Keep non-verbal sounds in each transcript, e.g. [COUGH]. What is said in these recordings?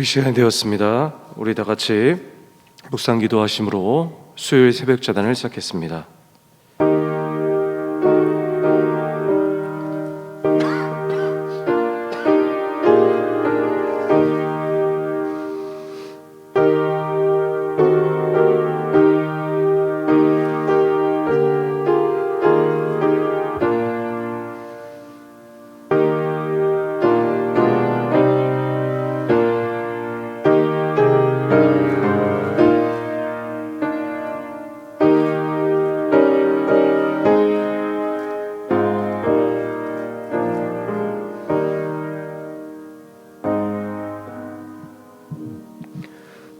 우리 시간이 되었습니다. 우리 다 같이 묵상 기도하심으로 수요일 새벽 자단을 시작했습니다.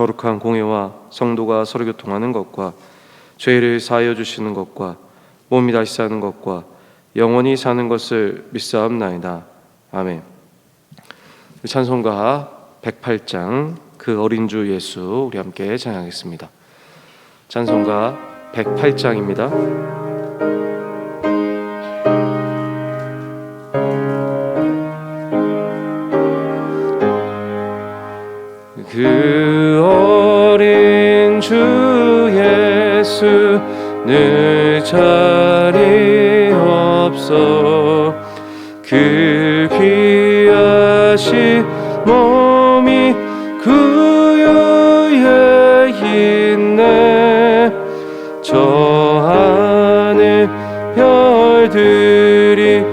거룩한 공예와 성도가 서로 교통하는 것과 죄를 사하여 주시는 것과 몸이 다시 사는 것과 영원히 사는 것을 믿사옵나이다. 아멘. 찬송가 108장 그 어린 주 예수 우리 함께 찬양하겠습니다. 찬송가 108장입니다. 늘 자리 없어 그 귀하신 몸이 구유에 있네. 저 하늘 별들이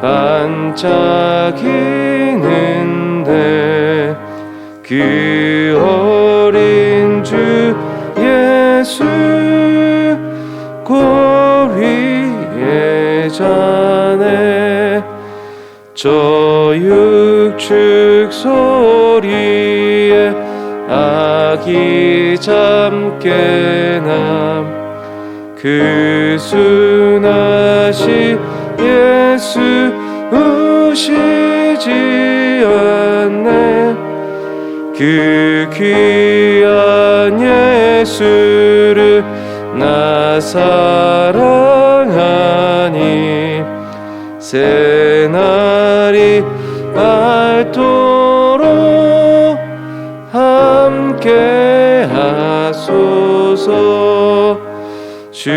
반짝이는데 그 어린 주 예수 저 육축 소리에 아기 잠깨 남 그 순하신 예수 우시지 않네. 그 귀한 예수를 나 사랑하니 새날 이 밝도록 함께 하소서. 주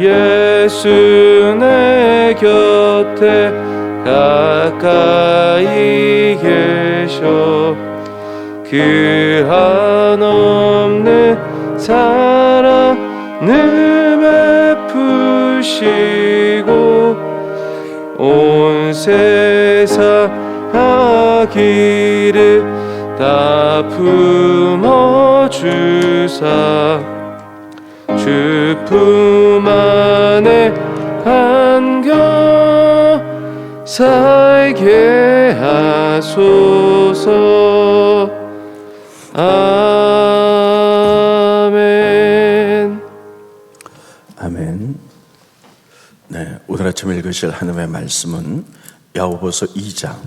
예수 내 곁에 가까이 계셔. 그 한없는 사랑을 베푸시고 온 세상 아기를 다 품어 주사. 주 품 안에 안겨 살게 하소서. 아멘. 아멘. 네, 오늘 아침 읽으실 하나님의 말씀은 야고보서 2장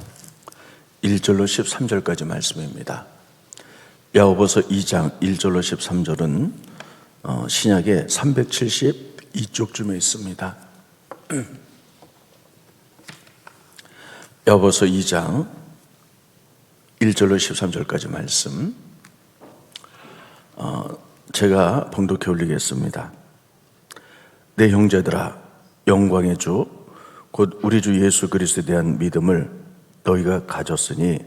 1절로 13절까지 말씀입니다. 야고보서 2장 1절로 13절은 어, 신약의 372쪽쯤에 있습니다. [CLEARS THROAT] 야고보서 2장 1절로 13절까지 말씀 어, 제가 봉독해 올리겠습니다. 내 형제들아 영광의 주 곧 우리 주 예수 그리스도에 대한 믿음을 너희가 가졌으니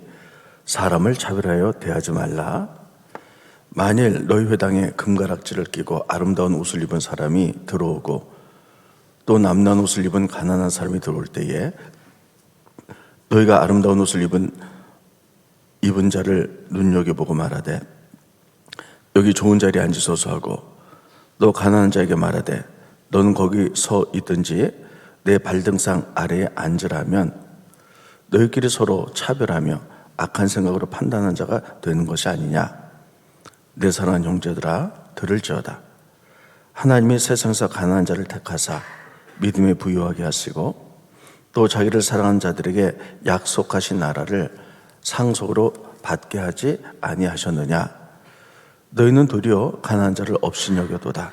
사람을 차별하여 대하지 말라. 만일 너희 회당에 금가락지를 끼고 아름다운 옷을 입은 사람이 들어오고 또 남난 옷을 입은 가난한 사람이 들어올 때에 너희가 아름다운 옷을 입은 입은 자를 눈여겨보고 말하되 여기 좋은 자리에 앉으소서 하고 너 가난한 자에게 말하되 너는 거기 서 있든지 내 발등상 아래에 앉으라면 너희끼리 서로 차별하며 악한 생각으로 판단하는 자가 되는 것이 아니냐. 내 사랑하는 형제들아 들을지어다. 하나님이 세상에서 가난한 자를 택하사 믿음에 부유하게 하시고 또 자기를 사랑하는 자들에게 약속하신 나라를 상속으로 받게 하지 아니하셨느냐. 너희는 도리어 가난한 자를 없이 여겨도다.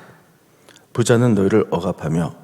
부자는 너희를 억압하며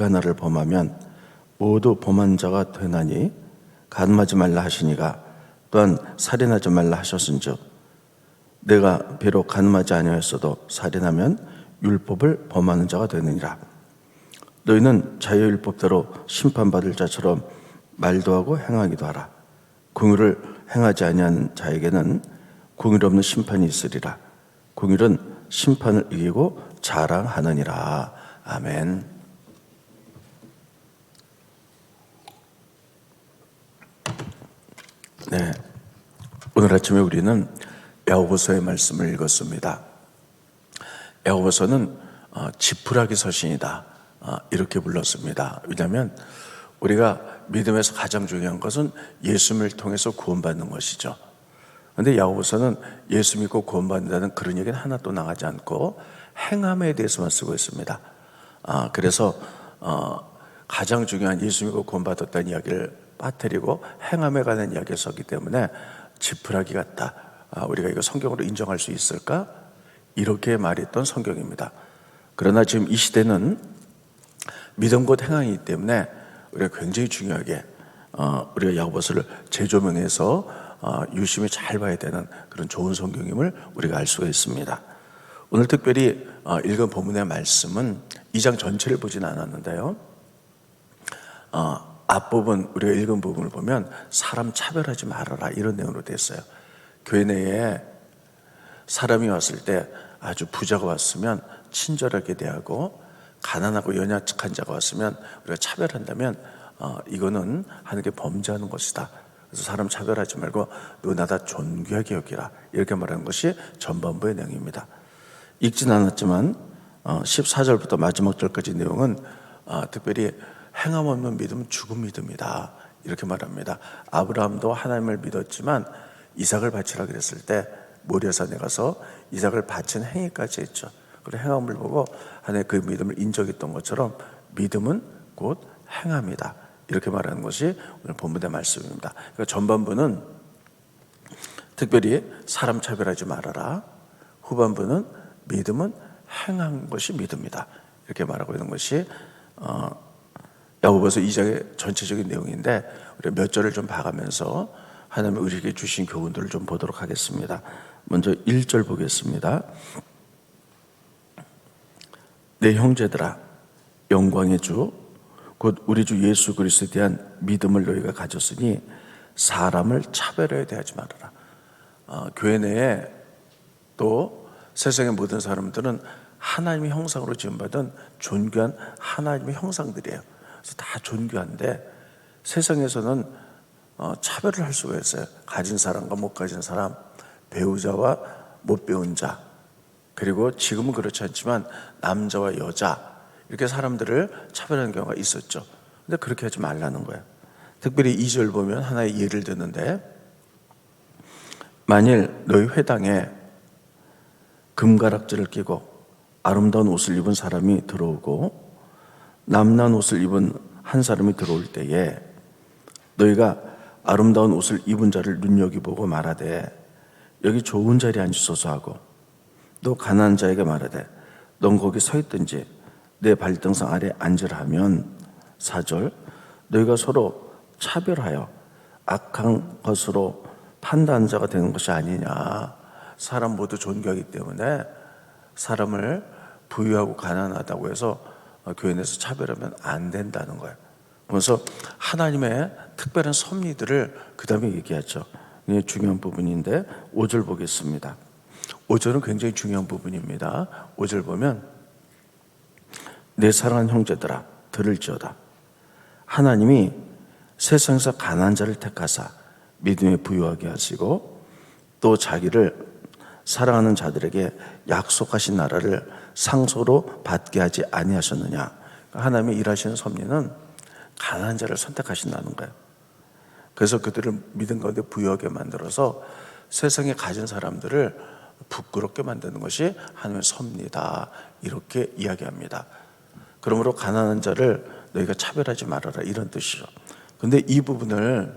그 하나를 범하면 모두 범한 자가 되나니 간음하지 말라 하시니가 또한 살인하지 말라 하셨은즉 내가 비록 간음하지 아니하였어도 살인하면 율법을 범하는 자가 되느니라. 너희는 자유율법대로 심판받을 자처럼 말도 하고 행하기도 하라. 공의를 행하지 아니하는 자에게는 공의로 없는 심판이 있으리라. 공의는 심판을 이기고 자랑하느니라. 아멘. 네. 오늘 아침에 우리는 야고보서의 말씀을 읽었습니다. 야고보서는 어, 지푸라기 서신이다 어, 이렇게 불렀습니다. 왜냐하면 우리가 믿음에서 가장 중요한 것은 예수님을 통해서 구원받는 것이죠. 그런데 야고보서는 예수 믿고 구원받는다는 그런 얘기는 하나도 나가지 않고 행함에 대해서만 쓰고 있습니다. 아, 그래서 어, 가장 중요한 예수 믿고 구원받았다는 이야기를 빠뜨리고 행함에 관한 이야기를 썼기 때문에 지푸라기 같다. 아, 우리가 이거 성경으로 인정할 수 있을까? 이렇게 말했던 성경입니다. 그러나 지금 이 시대는 믿음 곧 행함이기 때문에 우리가 굉장히 중요하게 어, 우리가 야고보서를 재조명해서 어, 유심히 잘 봐야 되는 그런 좋은 성경임을 우리가 알 수가 있습니다. 오늘 특별히 어, 읽은 본문의 말씀은 이장 전체를 보진 않았는데요. 어, 앞부분 우리가 읽은 부분을 보면 사람 차별하지 말아라 이런 내용으로 됐어요. 교회 내에 사람이 왔을 때 아주 부자가 왔으면 친절하게 대하고 가난하고 연약한 자가 왔으면 우리가 차별한다면 어, 이거는 하나님께 범죄하는 것이다. 그래서 사람 차별하지 말고 너나다 존귀하게 여기라 이렇게 말하는 것이 전반부의 내용입니다. 읽진 않았지만 어, 14절부터 마지막 절까지 내용은 어, 특별히 행함 없는 믿음은 죽은 믿음이다 이렇게 말합니다. 아브라함도 하나님을 믿었지만 이삭을 바치라 그랬을 때 모리아산에 가서 이삭을 바친 행위까지 했죠. 그래 행함을 보고 하나님 그 믿음을 인정했던 것처럼 믿음은 곧 행함이다. 이렇게 말하는 것이 오늘 본문의 말씀입니다. 그러니까 전반부는 특별히 사람 차별하지 말아라. 후반부는 믿음은 행한 것이 믿음이다. 이렇게 말하고 있는 것이 어, 야고보서 2장의 전체적인 내용인데 우리 몇 절을 좀 봐가면서 하나님이 우리에게 주신 교훈들을 좀 보도록 하겠습니다. 먼저 1절 보겠습니다. 내 형제들아 영광의 주 곧 우리 주 예수 그리스도에 대한 믿음을 너희가 가졌으니 사람을 차별하여 대하지 말아라. 어, 교회 내에 또 세상의 모든 사람들은 하나님의 형상으로 지음받은 존귀한 하나님의 형상들이에요. 그래서 다 존귀한데 세상에서는 어, 차별을 할 수가 있어요. 가진 사람과 못 가진 사람, 배우자와 못 배운 자, 그리고 지금은 그렇지 않지만 남자와 여자 이렇게 사람들을 차별하는 경우가 있었죠. 근데 그렇게 하지 말라는 거예요. 특별히 2절 보면 하나의 예를 드는데 만일 너희 회당에 금가락지를 끼고 아름다운 옷을 입은 사람이 들어오고 남난 옷을 입은 한 사람이 들어올 때에 너희가 아름다운 옷을 입은 자를 눈여겨보고 말하되 여기 좋은 자리에 앉으소서 하고 또 가난한 자에게 말하되 넌 거기 서 있든지 내 발등상 아래 앉으라 하면 사절 너희가 서로 차별하여 악한 것으로 판단한 자가 되는 것이 아니냐. 사람 모두 존귀하기 때문에 사람을 부유하고 가난하다고 해서 교회 내에서 차별하면 안 된다는 거예요. 그래서 하나님의 특별한 섭리들을 그 다음에 얘기하죠. 중요한 부분인데 5절 보겠습니다. 5절은 굉장히 중요한 부분입니다. 5절 보면 내 사랑하는 형제들아 들을지어다 하나님이 세상에서 가난한 자를 택하사 믿음에 부유하게 하시고 또 자기를 사랑하는 자들에게 약속하신 나라를 상소로 받게 하지 아니하셨느냐. 그러니까 하나님이 일하시는 섭리는 가난한 자를 선택하신다는 거예요. 그래서 그들을 믿음 가운데 부유하게 만들어서 세상에 가진 사람들을 부끄럽게 만드는 것이 하나님의 섭리다. 이렇게 이야기합니다. 그러므로 가난한 자를 너희가 차별하지 말아라. 이런 뜻이죠. 근데 이 부분을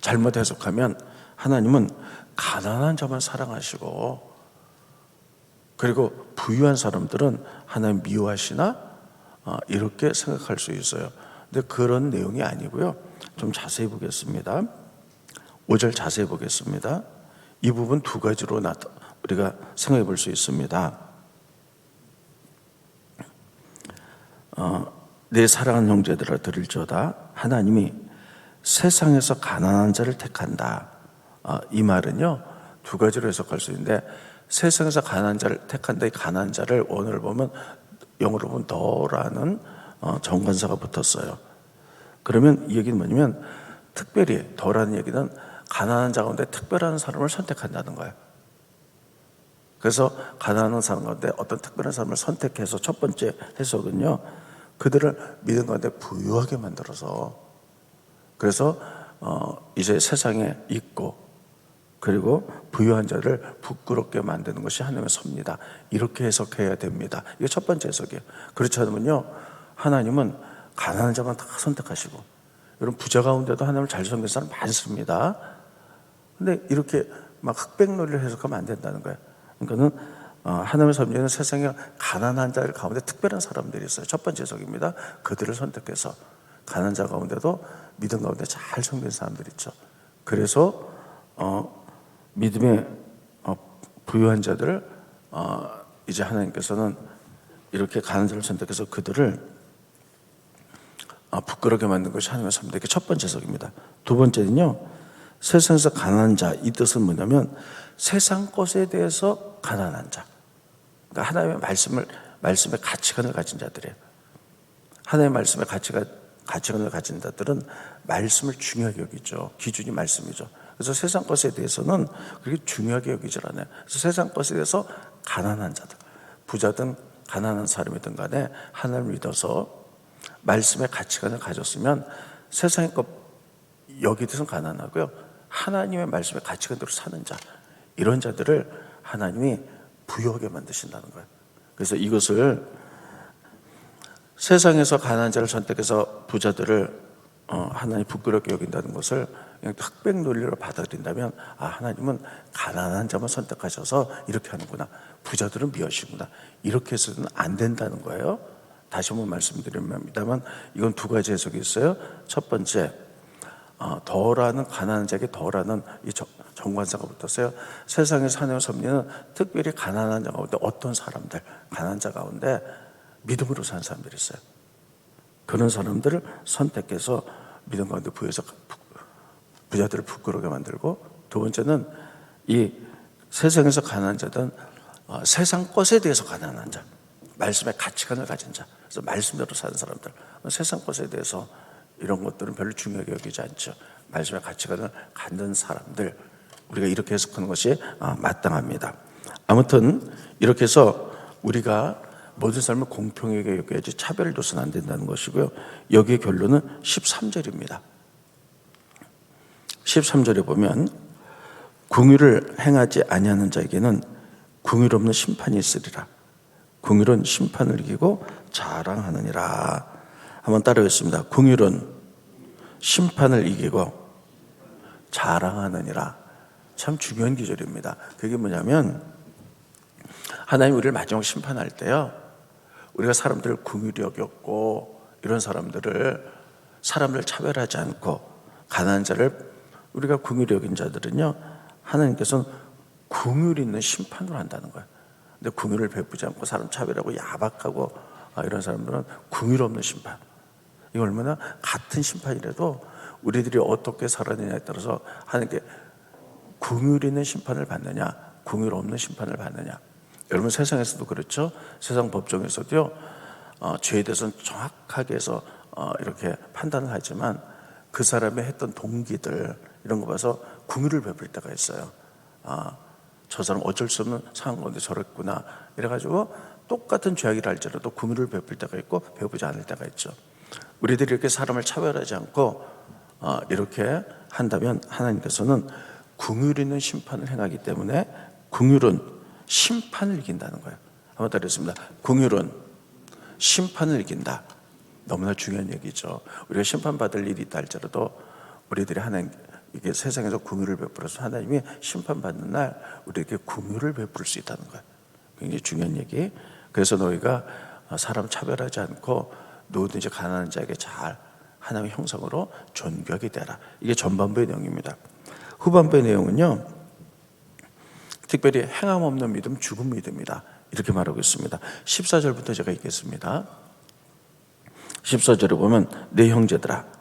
잘못 해석하면 하나님은 가난한 자만 사랑하시고 그리고 부유한 사람들은 하나님 미워하시나 어, 이렇게 생각할 수 있어요. 근데 그런 내용이 아니고요. 좀 자세히 보겠습니다. 5절 자세히 보겠습니다. 이 부분 두 가지로 나타 우리가 생각해 볼 수 있습니다. 내 사랑하는 형제들아 들을지어다 하나님이 세상에서 가난한 자를 택한다. 아, 이 말은요 두 가지로 해석할 수 있는데 세상에서 가난한 자를 택한다. 이 가난한 자를 원어를 보면 영어로 보면 더라는 어, 정관사가 붙었어요. 그러면 이 얘기는 뭐냐면 특별히 더라는 얘기는 가난한 자 가운데 특별한 사람을 선택한다는 거예요. 그래서 가난한 사람 가운데 어떤 특별한 사람을 선택해서 첫 번째 해석은요. 그들을 믿음 가운데 부유하게 만들어서 그래서 어 이제 세상에 있고 그리고 부유한 자를 부끄럽게 만드는 것이 하나님의 섭니다. 이렇게 해석해야 됩니다. 이게 첫 번째 해석이에요. 그렇지 않으면요. 하나님은 가난한 자만 다 선택하시고 여러분 부자 가운데도 하나님을 잘 섬기는 사람 많습니다. 근데 이렇게 막 흑백 논리를 해석하면 안 된다는 거예요. 그러니까는 어, 하나님의 섭리는 세상에 가난한 자들 가운데 특별한 사람들이 있어요. 첫 번째 해석입니다. 그들을 선택해서 가난한 자 가운데도 믿음 가운데 잘 섬기는 사람들이 있죠. 그래서 어, 믿음의 어, 부유한 자들을 어, 이제 하나님께서는 이렇게 가난한 자를 선택해서 그들을 어, 부끄럽게 만든 것이 하나님의. 이게 첫 번째 해석입니다. 두 번째는요. 세상에서 가난한 자 이 뜻은 뭐냐면 세상 것에 대해서 가난한 자. 그러니까 하나님의 말씀을 말씀의 가치관을 가진 자들이에요. 하나님의 말씀의 가치가 가치관을 가진 자들은 말씀을 중요하게 여기죠. 기준이 말씀이죠. 그래서 세상 것에 대해서는 그렇게 중요하게 여기질 않아요. 그래서 세상 것에 대해서 가난한 자들, 부자든 가난한 사람이든 간에 하나님을 믿어서 말씀의 가치관을 가졌으면 세상의 것 여기 대해서는 가난하고요. 하나님의 말씀의 가치관대로 사는 자, 이런 자들을 하나님이 부유하게 만드신다는 거예요. 그래서 이것을 세상에서 가난한 자를 선택해서 부자들을 어, 하나님 부끄럽게 여긴다는 것을 그냥 흑백 논리로 받아들인다면 아 하나님은 가난한 자만 선택하셔서 이렇게 하는구나 부자들은 미워하시구나 이렇게 해서는 안 된다는 거예요 다시 한번 말씀드립니다만 이건 두 가지 해석이 있어요 첫 번째 어, 더라는 가난한 자에게 더라는 이 정- 정관사가 붙었어요. 세상에 사는 섭리는 특별히 가난한 자 가운데 어떤 사람들, 가난한 자 가운데 믿음으로 사는 사람들이 있어요. 그런 사람들을 선택해서 믿음 가운데 부여해서 부자들을 부끄러게 만들고 두 번째는 이 세상에서 가난한 자든 어, 세상 것에 대해서 가난한 자, 말씀의 가치관을 가진 자, 그래서 말씀대로 사는 사람들, 세상 것에 대해서 이런 것들은 별로 중요하게 여기지 않죠. 말씀의 가치관을 갖는 사람들, 우리가 이렇게 해석하는 것이 아, 마땅합니다. 아무튼 이렇게 해서 우리가 모든 삶을 공평하게 여겨야지 차별을 둬서는 안 된다는 것이고요. 여기의 결론은 13절입니다. 13절에 보면 궁유를 행하지 아니하는 자에게는 궁율 없는 심판이 있으리라. 궁율은 심판을 이기고 자랑하느니라. 한번 따라하겠습니다. 궁율은 심판을 이기고 자랑하느니라. 참 중요한 기절입니다. 그게 뭐냐면 하나님 우리를 마지막 심판할 때요. 우리가 사람들을 궁휼히 여겼고 이런 사람들을 사람을 차별하지 않고 가난한 자를 우리가 궁휼히 여긴 자들은요. 하나님께서는 궁휼 있는 심판을 한다는 거예요. 근데 궁휼을 베푸지 않고 사람 차별하고 야박하고 아, 이런 사람들은 궁휼 없는 심판. 이 얼마나 같은 심판이라도 우리들이 어떻게 살아내냐에 따라서 하나님께 궁율 있는 심판을 받느냐, 궁율 없는 심판을 받느냐. 여러분 세상에서도 그렇죠. 세상 법정에서도요. 어, 죄에 대해서는 정확하게 해서 어, 이렇게 판단을 하지만 그 사람의 했던 동기들 이런 거 봐서 궁율을 베풀 때가 있어요. 아, 저 사람 어쩔 수 없는 상한 건데 저랬구나. 이래가지고 똑같은 죄악이라 할지라도 궁율을 베풀 때가 있고 베푸지 않을 때가 있죠. 우리들이 이렇게 사람을 차별하지 않고 어, 이렇게 한다면 하나님께서는 궁율 있는 심판을 행하기 때문에 궁율은 심판을 이긴다는 거예요. 한번 따르겠습니다. 궁율은 심판을 이긴다. 너무나 중요한 얘기죠. 우리가 심판받을 일이 있다 할지라도 우리들이 하나님 이게 세상에서 궁유를 베풀어서 하나님이 심판받는 날 우리에게 궁유를 베풀 수 있다는 거예요. 굉장히 중요한 얘기. 그래서 너희가 사람 차별하지 않고 누구든지 가난한 자에게 잘 하나님의 형상으로 존귀하게 되라. 이게 전반부의 내용입니다. 후반부의 내용은요. 특별히 행함 없는 믿음 죽은 믿음이다. 이렇게 말하고 있습니다. 14절부터 제가 읽겠습니다. 14절에 보면 내 형제들아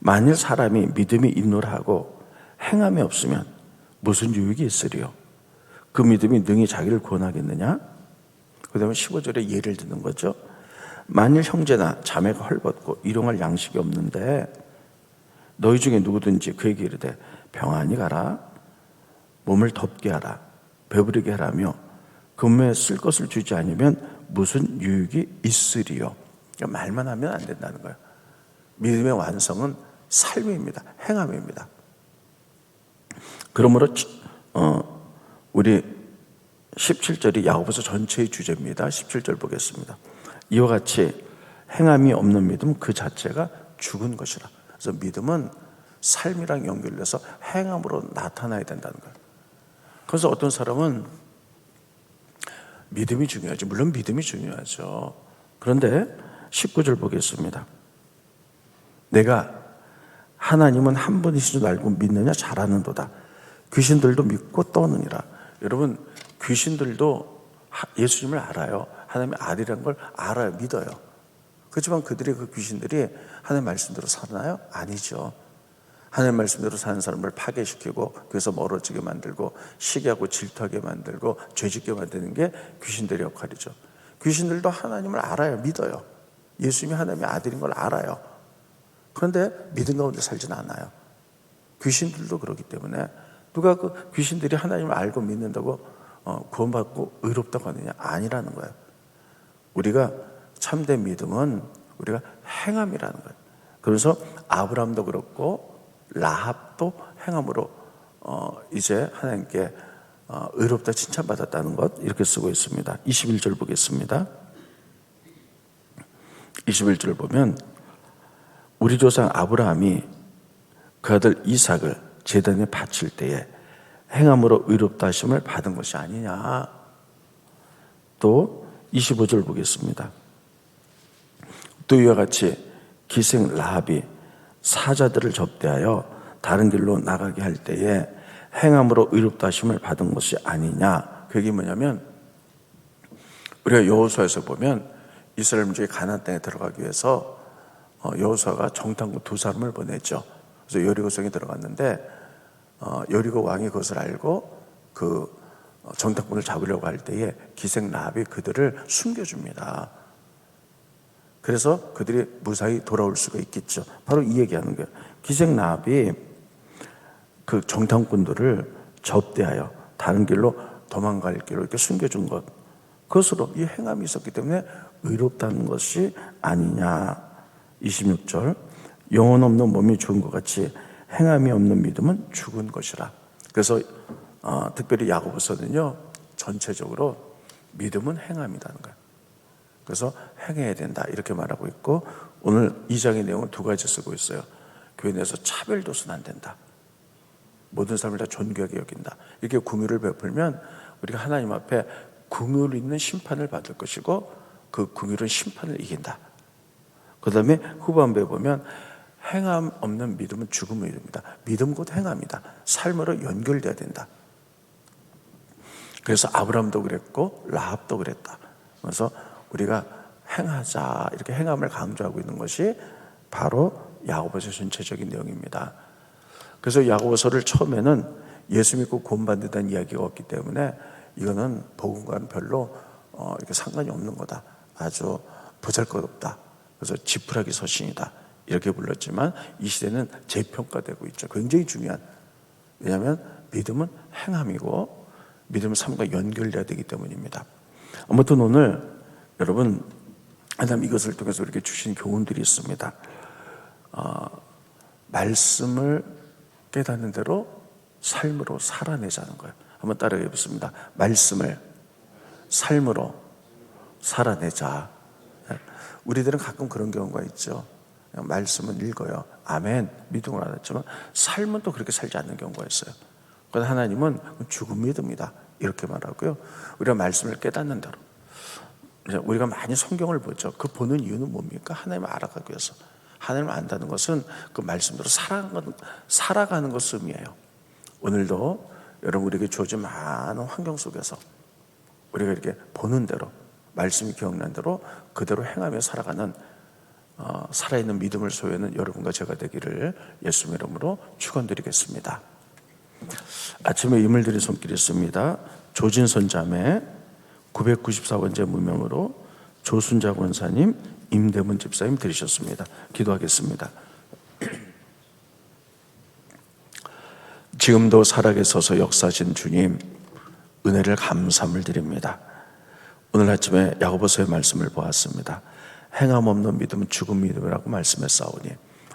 만일 사람이 믿음이 있노라 하고 행함이 없으면 무슨 유익이 있으리요? 그 믿음이 능히 자기를 구원하겠느냐? 그 다음에 15절에 예를 드는 거죠. 만일 형제나 자매가 헐벗고 일용할 양식이 없는데 너희 중에 누구든지 그에게 이르되 평안히 가라 몸을 덮게 하라 배부르게 하라며 금에 쓸 것을 주지 않으면 무슨 유익이 있으리요? 그러니까 말만 하면 안 된다는 거예요. 믿음의 완성은 삶입니다. 행함입니다. 그러므로 어, 우리 17절이 야고보서 전체의 주제입니다. 17절 보겠습니다. 이와 같이 행함이 없는 믿음 그 자체가 죽은 것이라. 그래서 믿음은 삶이랑 연결돼서 행함으로 나타나야 된다는 거예요. 그래서 어떤 사람은 믿음이 중요하죠. 물론 믿음이 중요하죠. 그런데 19절 보겠습니다. 내가 하나님은 한 분이신 줄 알고 믿느냐 잘하는도다. 귀신들도 믿고 떠느니라. 여러분 귀신들도 예수님을 알아요. 하나님의 아들이라는 걸 알아요. 믿어요. 그렇지만 그들이 그 귀신들이 하나님 말씀대로 사나요? 아니죠. 하나님 말씀대로 사는 사람을 파괴시키고 그래서 멀어지게 만들고 시기하고 질투하게 만들고 죄짓게 만드는 게 귀신들의 역할이죠. 귀신들도 하나님을 알아요. 믿어요. 예수님이 하나님의 아들인 걸 알아요. 그런데 믿음 가운데 살지는 않아요. 귀신들도 그렇기 때문에 누가 그 귀신들이 하나님을 알고 믿는다고 어, 구원받고 의롭다고 하느냐? 아니라는 거예요. 우리가 참된 믿음은 우리가 행함이라는 거예요. 그래서 아브라함도 그렇고 라합도 행함으로 어, 이제 하나님께 어, 의롭다 칭찬받았다는 것 이렇게 쓰고 있습니다. 21절 보겠습니다. 21절 보면 우리 조상 아브라함이 그 아들 이삭을 제단에 바칠 때에 행함으로 의롭다 하심을 받은 것이 아니냐. 또 25절 보겠습니다. 또 이와 같이 기생 라합이 사자들을 접대하여 다른 길로 나가게 할 때에 행함으로 의롭다 하심을 받은 것이 아니냐. 그게 뭐냐면 우리가 여호수아에서 보면 이스라엘 민족이 가나안 땅에 들어가기 위해서 어, 여호수아가 정탐꾼 두 사람을 보냈죠. 그래서 여리고성에 들어갔는데 어, 여리고 왕이 그것을 알고 그 정탐꾼을 잡으려고 할 때에 기생 라합이 그들을 숨겨줍니다. 그래서 그들이 무사히 돌아올 수가 있겠죠. 바로 이 얘기하는 거예요. 기생 라합이 그 정탐꾼들을 접대하여 다른 길로 도망갈 길로 이렇게 숨겨준 것. 그것으로 이 행함이 있었기 때문에 의롭다는 것이 아니냐. 26절. 영혼 없는 몸이 죽은 것 같이 행함이 없는 믿음은 죽은 것이라. 그래서 어, 특별히 야고보서는요 전체적으로 믿음은 행함이라는 거예요. 그래서 행해야 된다 이렇게 말하고 있고 오늘 이 장의 내용을 두 가지 쓰고 있어요. 교회 내에서 차별도는 안 된다. 모든 사람을 다 존귀하게 여긴다. 이렇게 궁유를 베풀면 우리가 하나님 앞에 궁유를 있는 심판을 받을 것이고 그 궁유는 심판을 이긴다. 그 다음에 후반부에 보면 행함 없는 믿음은 죽음의 이름이다. 믿음 곧 행함이다. 삶으로 연결돼야 된다. 그래서 아브라함도 그랬고 라합도 그랬다. 그래서 우리가 행하자 이렇게 행함을 강조하고 있는 것이 바로 야고보서 전체적인 내용입니다. 그래서 야고보서를 처음에는 예수 믿고 구원받는다는 이야기가 없기 때문에 이거는 복음과는 별로 어, 이렇게 상관이 없는 거다. 아주 보잘것없다. 그래서 지푸라기 서신이다. 이렇게 불렀지만 이 시대는 재평가되고 있죠. 굉장히 중요한. 왜냐하면 믿음은 행함이고 믿음은 삶과 연결돼야 되기 때문입니다. 아무튼 오늘 여러분 하나님 이것을 통해서 이렇게 주신 교훈들이 있습니다. 어, 말씀을 깨닫는 대로 삶으로 살아내자는 거예요. 한번 따라해 보겠습니다. 말씀을 삶으로 살아내자. 예. 우리들은 가끔 그런 경우가 있죠. 말씀은 읽어요. 아멘. 믿음을 알았지만 삶은 또 그렇게 살지 않는 경우가 있어요. 그래서 하나님은 죽은 믿음이다. 이렇게 말하고요. 우리가 말씀을 깨닫는 대로. 이제 우리가 많이 성경을 보죠. 그 보는 이유는 뭡니까? 하나님을 알아가기 위해서. 하나님을 안다는 것은 그 말씀대로 살아가는, 살아가는 것을 의미해요. 오늘도 여러분 우리에게 주어진 많은 환경 속에서 우리가 이렇게 보는 대로 말씀이 기억난 대로 그대로 행하며 살아가는 어, 살아있는 믿음을 소유하는 여러분과 제가 되기를 예수 이름으로 축원드리겠습니다. 아침에 이물들이 손길이 있습니다. 조진선 자매 994번째 무명으로 조순자 권사님, 임대문 집사님 들으셨습니다. 기도하겠습니다. [CLEARS THROAT] 지금도 살아계셔서 역사하신 주님 은혜를 감사함을 드립니다. 오늘 아침에 야고보서의 말씀을 보았습니다. 행함 없는 믿음은 죽은 믿음이라고 말씀했사오니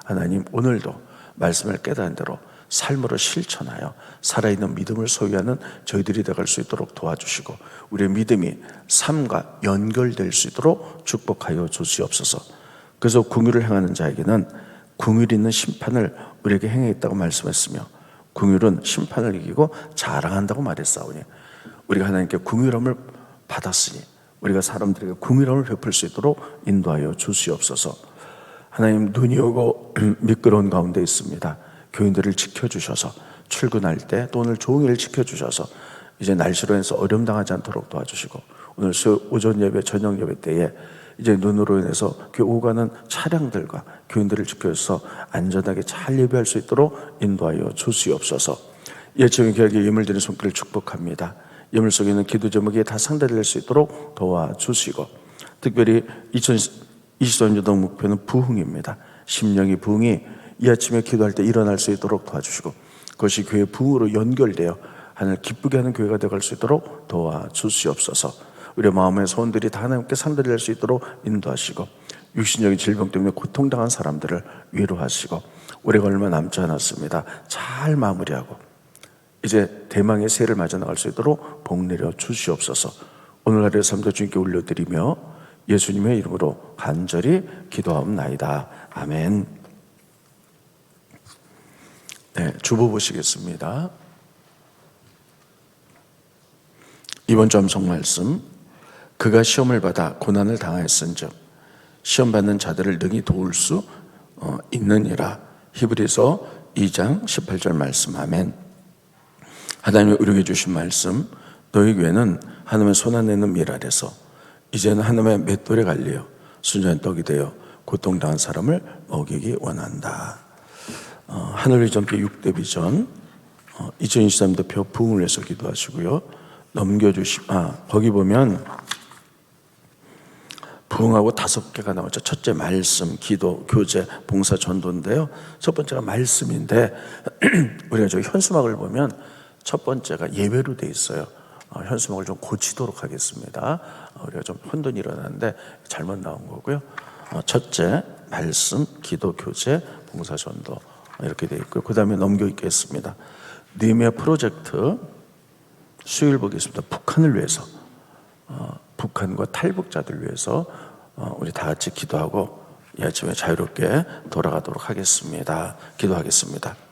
하나님 오늘도 말씀을 깨닫는 대로 삶으로 실천하여 살아있는 믿음을 소유하는 저희들이 되갈 수 있도록 도와주시고 우리의 믿음이 삶과 연결될 수 있도록 축복하여 주시옵소서. 그래서 궁유를 행하는 자에게는 궁율 있는 심판을 우리에게 행했다고 말씀했으며 궁율은 심판을 이기고 자랑한다고 말했사오니 우리가 하나님께 궁율함을 받았으니 우리가 사람들에게 궁율함을 베풀 수 있도록 인도하여 주시옵소서. 하나님 눈이 오고 [CLEARS THROAT] 미끄러운 가운데 있습니다. 교인들을 지켜주셔서 출근할 때 또 오늘 종일 지켜주셔서 이제 날씨로 인해서 어려움 당하지 않도록 도와주시고 오늘 수- 오전 예배 저녁 예배 때에 이제 눈으로 인해서 그 오가는 차량들과 교인들을 지켜서 안전하게 잘 예배할 수 있도록 인도하여 주시옵소서. 예정의 계획에 예물 드리는 손길을 축복합니다. 예물 속에 있는 기도 제목이 다 상달될 수 있도록 도와주시고 특별히 2024년도 목표는 부흥입니다. 심령이 부흥이 이 아침에 기도할 때 일어날 수 있도록 도와주시고 그것이 교회 부흥으로 연결되어 하나님 기쁘게 하는 교회가 되어갈 수 있도록 도와주시옵소서 우리 마음의 소원들이 다 하나님께 상달될 수 있도록 인도하시고 육신적인 질병 때문에 고통당한 사람들을 위로하시고 올해가 얼마 남지 않았습니다. 잘 마무리하고 이제 대망의 새해를 맞아 나갈 수 있도록 복 내려 주시옵소서. 오늘 하루의 삶도 주님께 올려드리며 예수님의 이름으로 간절히 기도하옵나이다. 아멘. 네, 주보 보시겠습니다. 이번 주 암송 말씀. 그가 시험을 받아 고난을 당하였은즉 시험 받는 자들을 능히 도울 수 어, 있느니라. 히브리서 2장 18절 말씀. 아멘. 하나님이 우리에게 주신 말씀 너희 교회는 하나님의 손안내는 밀 아래서 이제는 하나님의 맷돌에 갈려 순전한 떡이 되어 고통당한 사람을 먹이기 원한다 어, 하늘 비전표 6대 비전 어, 2023도 표 부흥을 위해서 기도하시고요 넘겨주시 아 거기 보면 부흥하고 다섯 개가 나오죠. 첫째 말씀, 기도, 교제, 봉사, 전도인데요. 첫 번째가 말씀인데 [CLEARS THROAT] 우리가 저 현수막을 보면 첫 번째가 예배로 돼 있어요. 어, 현수막을 좀 고치도록 하겠습니다. 어, 우리가 좀 혼돈이 일어났는데 잘못 나온 거고요. 어, 첫째 말씀, 기도, 교제, 봉사, 전도 어, 이렇게 돼 있고요. 그 다음에 넘겨 있겠습니다. 니미아 프로젝트 수요일 보겠습니다. 북한을 위해서 어, 북한과 탈북자들 위해서 어, 우리 다 같이 기도하고 이 아침에 자유롭게 돌아가도록 하겠습니다. 기도하겠습니다.